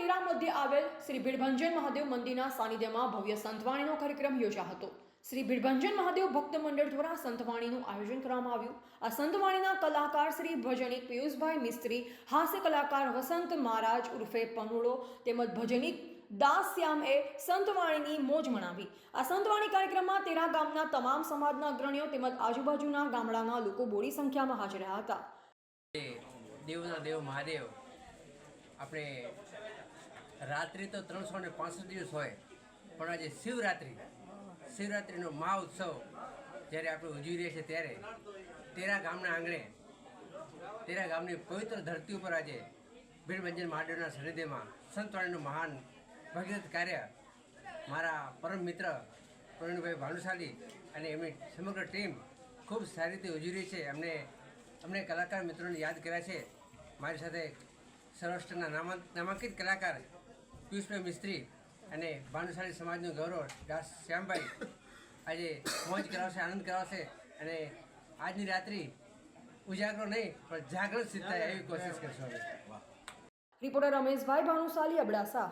તેરા મધ્યે આવેલ શ્રી ભીડભંજન મહાદેવ મંદિરના સાનિધ્યમાં ભવ્ય સંતવાણીનો કાર્યક્રમ યોજા હતો. શ્રી ભીડભંજન મહાદેવ ભક્ત મંડળ દ્વારા સંતવાણીનું આયોજન કરવામાં આવ્યું. આ સંતવાણીના કલાકાર શ્રી ભજનિક પિયુષભાઈ મિસ્ત્રી, હાસ્ય કલાકાર વસંત મહારાજ ઉર્ફે પનુડો તેમજ ભજનિક દાસ સંતવાણીની મોજ મનાવી. આ સંતવાણી કાર્યક્રમમાં તેરા ગામના તમામ સમાજના અગ્રણીઓ તેમજ આજુબાજુના ગામડાના લોકો બોડી સંખ્યામાં હાજર હતા. દેવના દેવ મહાદેવ. આપણે રાત્રિ તો ત્રણસો ને પાંસઠ દિવસ હોય, પણ આજે શિવરાત્રિ. શિવરાત્રિનો મહા ઉત્સવ જ્યારે આપણે ઉજવી રહ્યા છીએ ત્યારે, તેરા ગામના આંગણે, તેરા ગામની પવિત્ર ધરતી ઉપર આજે ભીડભંજન મહાદેવના સનિધિમાં સંતવાણીનું મહાન ભગીરથ કાર્ય મારા પરમ મિત્ર પ્રવીણભાઈ ભાનુશાલી અને એમની સમગ્ર ટીમ ખૂબ સારી રીતે ઉજવી રહી છે. એમને, અમને કલાકાર મિત્રોને યાદ કર્યા છે. મારી સાથે સૌરાષ્ટ્રના નામાંક નામાંકિત કલાકાર પિયુષભાઈ મિસ્ત્રી અને ભાનુશાળી સમાજનું ગૌરવ દાસ શ્યામભાઈ આજે મોજ કરાવશે, આનંદ કરાવશે અને આજની રાત્રિ ઉજાગરો નહીં, પણ જાગૃત સિદ્ધ એવી કોશિશ કરશો રિપોર્ટર રમેશભાઈ ભાનુશાલી, અબડાસા.